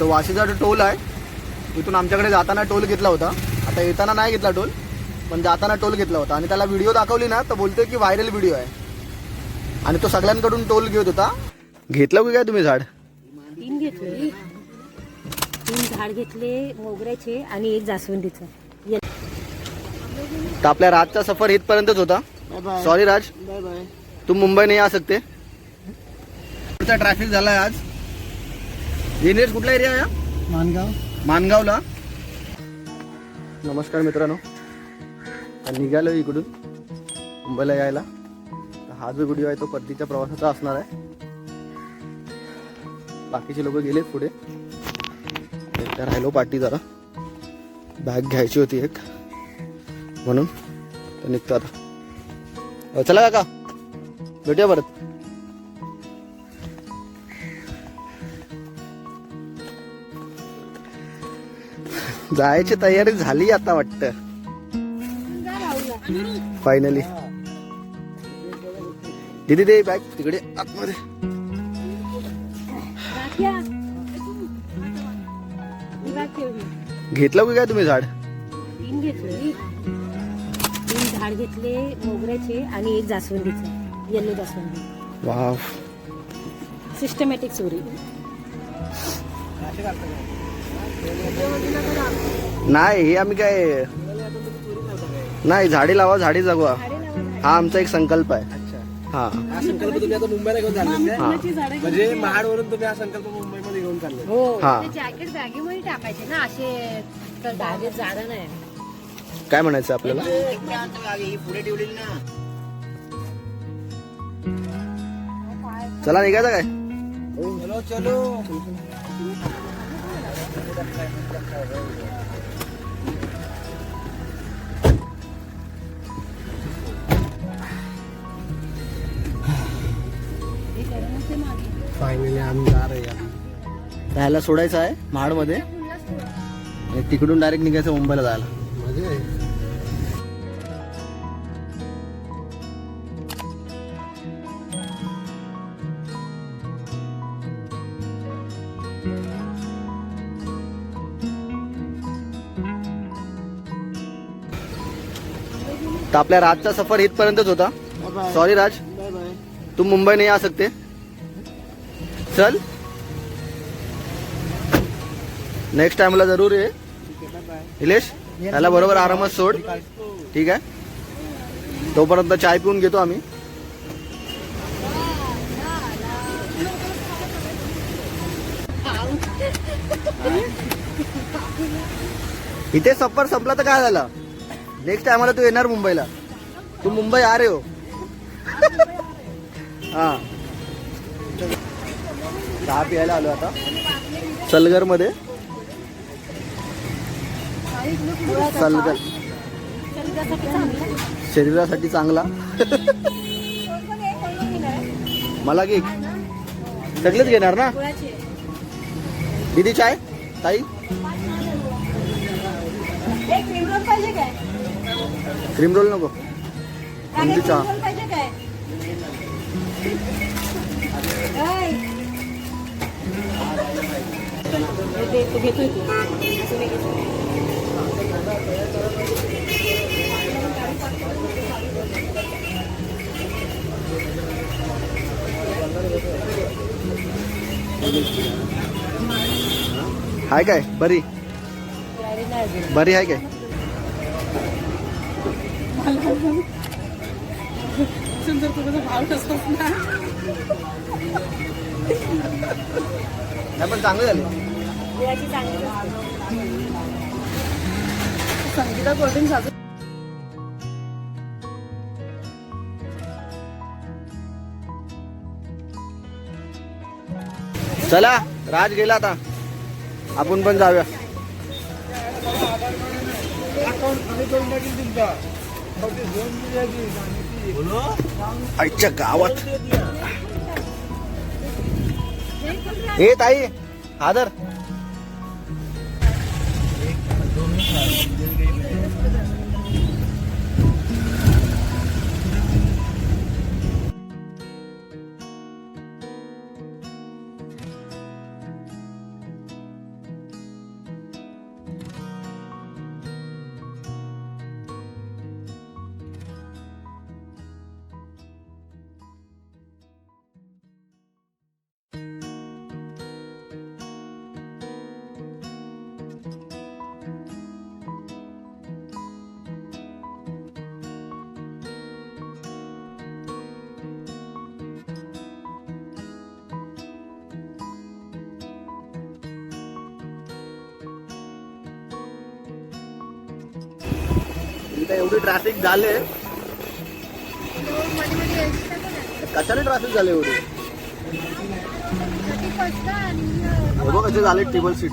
तो वाशीचा जो टोल आहे तिथून आमच्याकडे जाताना टोल घेतला होता. आता येताना नाही घेतला टोल पण जाताना टोल घेतला होता. आणि त्याला व्हिडिओ दाखवली ना तर बोलतोय की व्हायरल व्हिडिओ आहे. आणि तो सगळ्यांकडून टोल घेत होता. घेतलं की काय तुम्ही झाड? तीन घेतले. तीन झाड घेतले मोगऱ्याचे आणि एक जास्वंदीचं. तर आपल्या राजचा सफर इथपर्यंतच होता. सॉरी राज. बाय बाय तुम मुंबई नहीं आ सकते. ट्रॅफिक झालाय आज. दिनेश कुठला एरिया आहे मानगाव. मानगावला. नमस्कार मित्रांनो. तर निघालो इकडून मुंबईला यायला. तर हा जो व्हिडिओ आहे तो परतीच्या प्रवासाचा असणार आहे. बाकीचे लोक गेलेत पुढे. एकटा राहिलो पाठी जरा. बॅग घ्यायची होती एक. म्हणून तर निघतो आता. चला काका. भेटूया परत. जायची तयारी झाली आता वाटत. फायनली दिदी दे बॅग तिकडे आतमध्ये. घेतलं की काय तुम्ही झाड? तीन घेतले. तीन झाड घेतले मोगऱ्याचे आणि एक जास्वंदीचं येल्लो जास्वंदी. वाव. सिस्टमॅटिक चोरी. नाही हे आम्ही काय नाही झाडी लावा झाडी जगवा. हा आमचा एक संकल्प आहे. हा. हा संकल्प तुम्ही आता मुंबईला घेऊन चालले हा. म्हणजे महाडवरून तुम्ही हा संकल्प मुंबईमध्ये घेऊन चालले हो. हा. जॅकेट बॅगेमध्ये टाकायचे ना असे बागेत झाडं नाही. काय म्हणायचं आपल्याला? पुढे ठेवलेली ना. चला निघायचं काय? चलो चलो. फायनली आम्ही जा रहे हैं राहायला सोडायचं आहे महाडमध्ये. आणि तिकडून डायरेक्ट निघायचं मुंबईला जायला. मजा तर आपल्या राजचा सफर इथपर्यंतच होता. सॉरी राज. तू मुंबई नाही आ सकते. चल. नेक्स्ट टाइमला जरूर ये. निलेश त्याला बरोबर आरामात सोड. ठीक आहे? तोपर्यंत चाय पिऊन घेतो आम्ही. इथे सफर संपला तर काय झालं? नेक्स्ट टायमाला तू येणार मुंबईला. तू मुंबई आ रे हो. हा. चहा प्यायला आलो आता. सलगरमध्ये सलगर. शरीरासाठी चांगला. मला की सगळेच घेणार ना? दिदी चाय? ताई? क्रीम रोल नको. कोणती चहा हाय काय? बरी? बरी आहे काय? नाही पण चांगलं झालं. संगीता कोल्ड्रिंक साजू चला राज गेला आता. आपण पण जाऊया. आईच्या गावात. हे ताई आदर. आता एवढी ट्रॅफिक झाले. कशाने ट्रॅफिक झाले एवढी? बघ कसे झाले टेबल सीट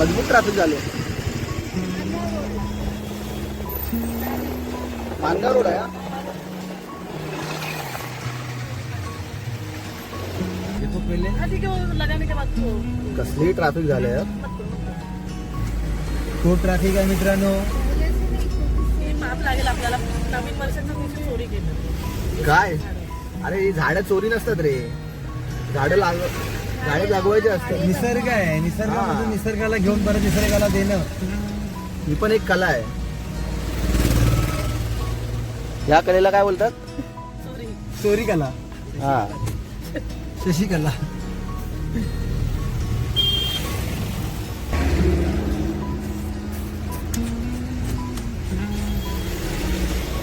अद्भुत ट्रॅफिक झाले? मानगाव रोड आहे हा. येतो पहिले? कसली ट्रॅफिक झाले यार खूप ट्रॅफिक आहे मित्रांनो. लागेल आपल्याला नवीन वर्षाचं दिवशी चोरी केलं काय? अरे ही झाडं चोरी नसतात रे. झाडं लाग झाडं लागवायचे असतात. निसर्ग आहे. निसर्गामधून हा. निसर्गाला घेऊन परत निसर्गाला देणं. ही पण एक कला आहे. या कलेला काय बोलतात? चोरी चोरी कला. हा. शशिकला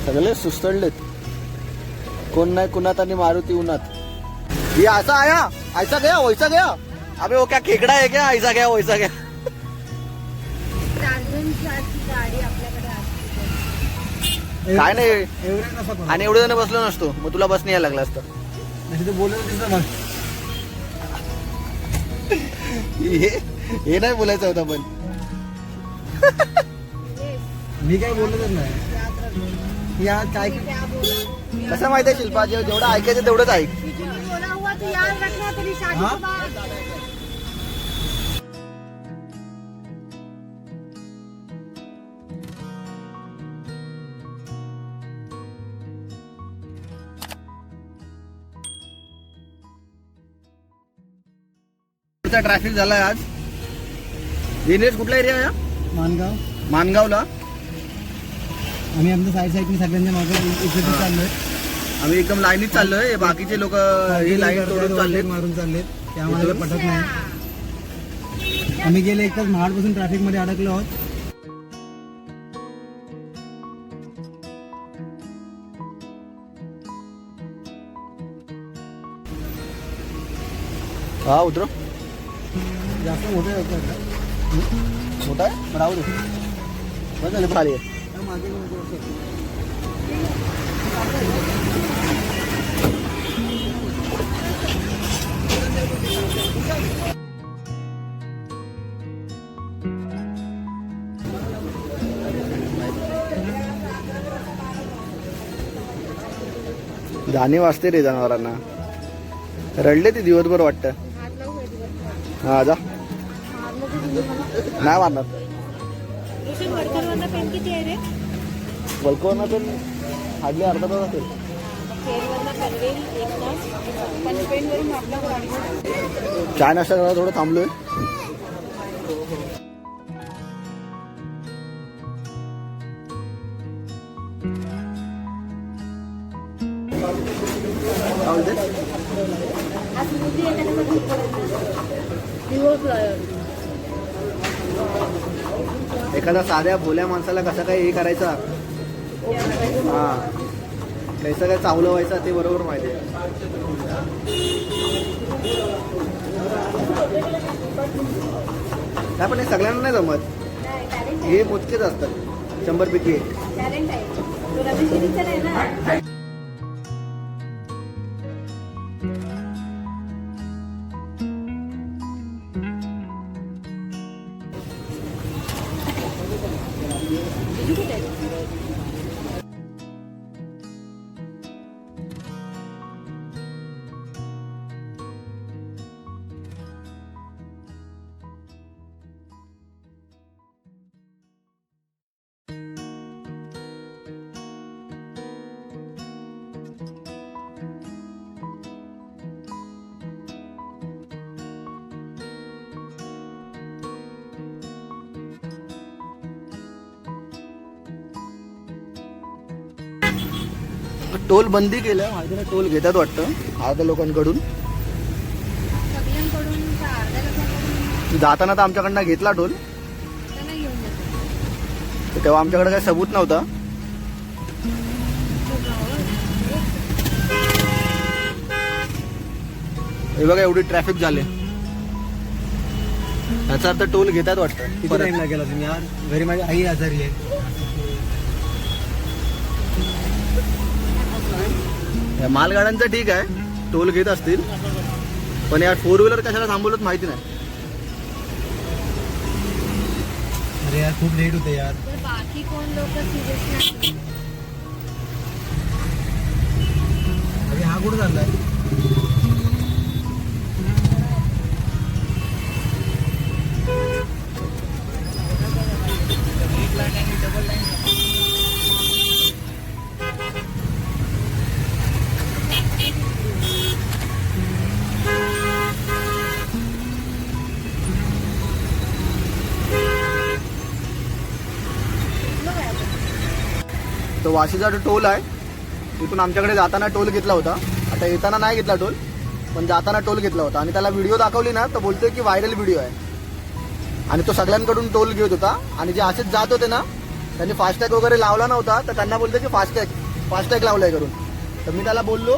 सगळे सुस्तळलेत कोण नाही कुणात आणि मारुती उन्हात. ये असा आया. ऐसा गया वैसा गया अबे वो क्या खेकडा आहे क्या? ऐसा गया वैसा गया काय नाही. आणि एवढे जण बसलो नसतो. मग तुला बसणे यायला लागला असतं. बोलत हे हे नाही बोलायचं होतं पण. मी काय बोलतच नाही. या काय कसं माहितीये शिल्पा? जे- जेवढं ऐकायचं तेवढंच ऐक. बोला हुआ तो याद रखना तेरी शादी? के बाद ट्रॅफिक झालाय आज. दिनेश कुठला एरिया आहे मानगाव. मानगावला. आम्ही आमच्या साईड साईडने सगळ्यांच्या मागे इकडे चाललोय. आम्ही एकदम लाईनीत चाललोय. बाकीचे लोक ही लाईन तोडून चालले मारून चाललेत. ते आम्हाला पटत नाही. आम्ही गेले महाडपासून ट्रॅफिकमध्ये अडकलो आहोत. हा उतरो. जास्त मोठे? मोठा आहे? पण राहू दे. बस झालं खाली आहे. मागे. जाणीव असते रे जनावरांना. रडले ते दिवसभर वाटतं. हा जा. नाही मारणार. ऋषी वडकरवाला पेन किती आहे रे? हार्डली अर्धा तास असेल. पनवेल एक तास. चाय नाश्ता करायला थोडं थांबलोय. काय बोलते? आज दिवस एखादा साध्या भोल्या माणसाला कसं काय हे करायचा? हा. कैसं काय चावलं व्हायचं ते बरोबर माहिती आहे. नाही पण हे सगळ्यांना नाही जमत. हे मोजकेच असतात. शंभर पैकी टोल बंदी केलं माहिती नाही टोल घेतात वाटतं अर्ध्या लोकांकडून. जाताना तर आमच्याकडनं घेतला टोल. तेव्हा आमच्याकडे काही सबूत नव्हता. हे बघा एवढी ट्रॅफिक झाले. याचा अर्थ टोल घेतात वाटतं. किती परत. टाइम लागेल अजून यार? घरी माझी आई आजारी आहे. या मालगाड्यांचं ठीक आहे. टोल घेत असतील. पण या फोर व्हीलर कशाला थांबवलं माहिती नाही. अरे यार खूप लेट होते यार. बाकी कोण लोक सिरियस नाही? अरे हा कुठं चाललाय? तो वाशीचा जो टोल आहे तिथून आमच्याकडे जाताना टोल घेतला होता. आता येताना नाही घेतला टोल पण जाताना टोल घेतला होता. आणि त्याला व्हिडिओ दाखवली ना तर बोलतोय की व्हायरल व्हिडिओ आहे. आणि तो सगळ्यांकडून टोल घेत होता. आणि जे असेच जात होते ना त्यांनी फास्टॅग वगैरे लावला नव्हता तर त्यांना बोलतोय की फास्टॅग फास्टॅग लावलाय करून. तर मी त्याला बोललो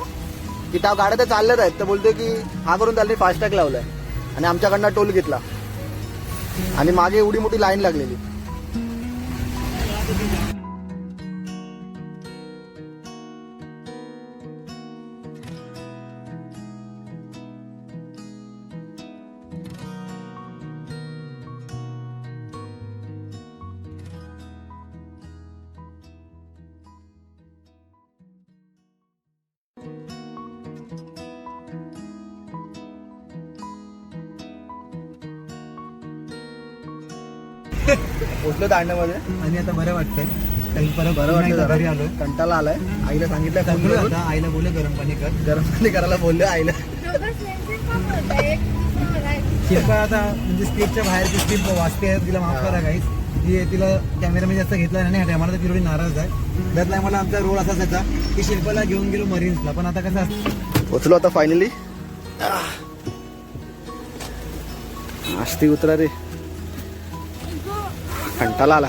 की त्या गाड्या तर चालल्याच आहेत तर बोलतोय की हा करून त्यांनी फास्टॅग लावलाय. आणि आमच्याकडनं टोल घेतला. आणि मागे एवढी मोठी लाईन लागलेली. पोचलो दांड्यामध्ये आणि आता बरं वाटतंय. काही परत बरं वाटतं घरी आलो. कंटाळा आलाय. आईला सांगितलं थकलो आईला बोले गरम पाणी कर. गरम पाणी करायला बोलले आईला. शिल्पा आता म्हणजे स्टेजच्या बाहेरची स्टेप वाचते तिला माफ करा काहीच ती तिला कॅमेरामध्ये जास्त घेतला नाही टायमाला ती थोडी नाराज आहे. त्यातला मला आमचा रोल असा त्याचा की शिल्पाला घेऊन गेलो मरीन्सला. पण आता कसं पोचलो आता फायनली आस्ती उतरा रे. कंटाला आला.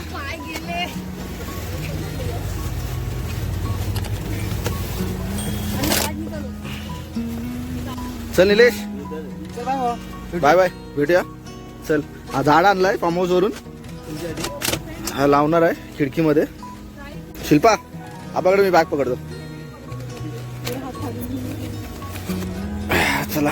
चल निलेश. Bye bye. भेटूया. चल. हा झाड आणलाय फार्म हाऊस वरून. हा लावणार आहे खिडकीमध्ये. शिल्पा आपल्याकडे मी बॅग पकडतो. चला.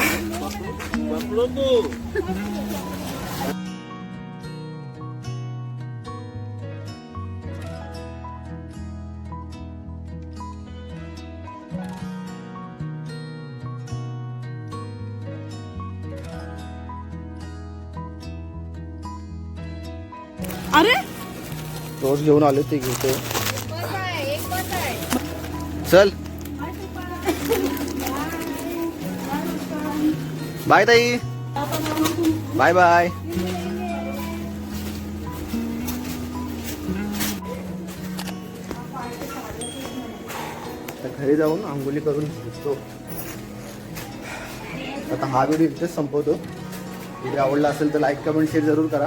अरे? रोज घेऊन आले ते घेतो चल. बाय ताई. Bye bye. घरी जाऊन आंघोळी करून घेतो आता हा व्हिडिओ इथेच संपवतो. व्हिडिओ आवडला असेल तर लाईक कमेंट शेअर जरूर करा.